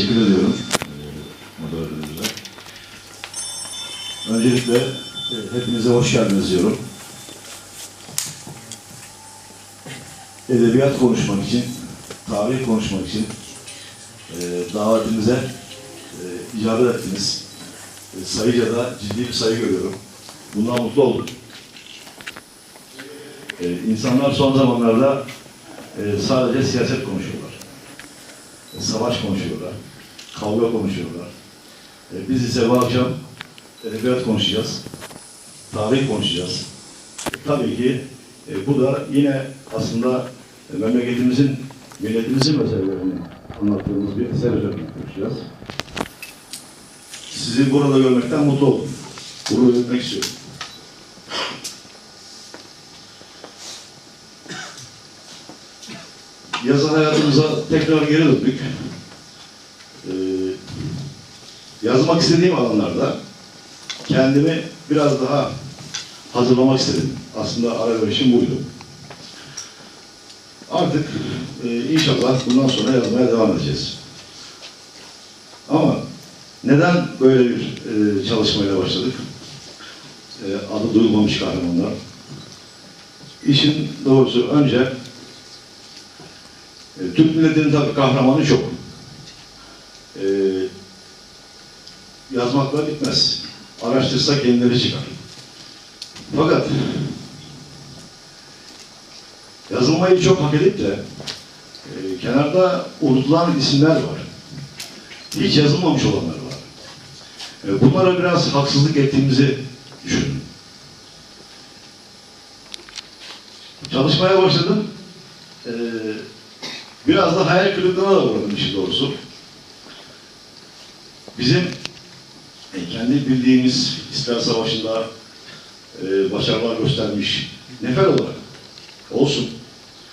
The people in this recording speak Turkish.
teşekkür ediyorum e, moderatörümüze. Öncelikle e, hepinize hoş geldiniz diyorum. Edebiyat konuşmak için, tarih konuşmak için e, davetimize e, icabet ettiniz. Sayıca da ciddi bir sayı görüyorum. Bundan mutlu oldum. İnsanlar son zamanlarda sadece siyaset konuşuyorlar. Savaş konuşuyorlar. Kavga konuşuyorlar. E, biz ise bu akşam edebiyat konuşacağız. Tarih konuşacağız. E, tabii ki e, bu da yine aslında e, memleketimizin, milletimizin meselelerini anlattığımız bir eser üzerine konuşacağız. Sizi burada görmekten mutlu oldum. Gurur etmek istiyorum. Yazın hayatımıza tekrar geri döndük. Ee, yazmak istediğim alanlarda kendimi biraz daha hazırlamak istedim. Aslında ara verişim buydu. Artık e, inşallah bundan sonra yazmaya devam edeceğiz. Ama neden böyle bir e, çalışmayla başladık? E, adı duyulmamış kahramanlar. İşin doğrusu önce e, Türk milletinin tabii kahramanı çok. E, yazmakla bitmez. Araştırsa kendileri çıkar. Fakat yazılmayı çok hak edip de e, kenarda unutulan isimler var. Hiç yazılmamış olanlar var. E, bunlara biraz haksızlık ettiğimizi düşündüm. Çalışmaya başladım. E, biraz da hayal kırıklığına da uğradım işin doğrusu. Bizim e, kendi bildiğimiz İstiklal Savaşı'nda e, başarılar göstermiş nefer olarak olsun.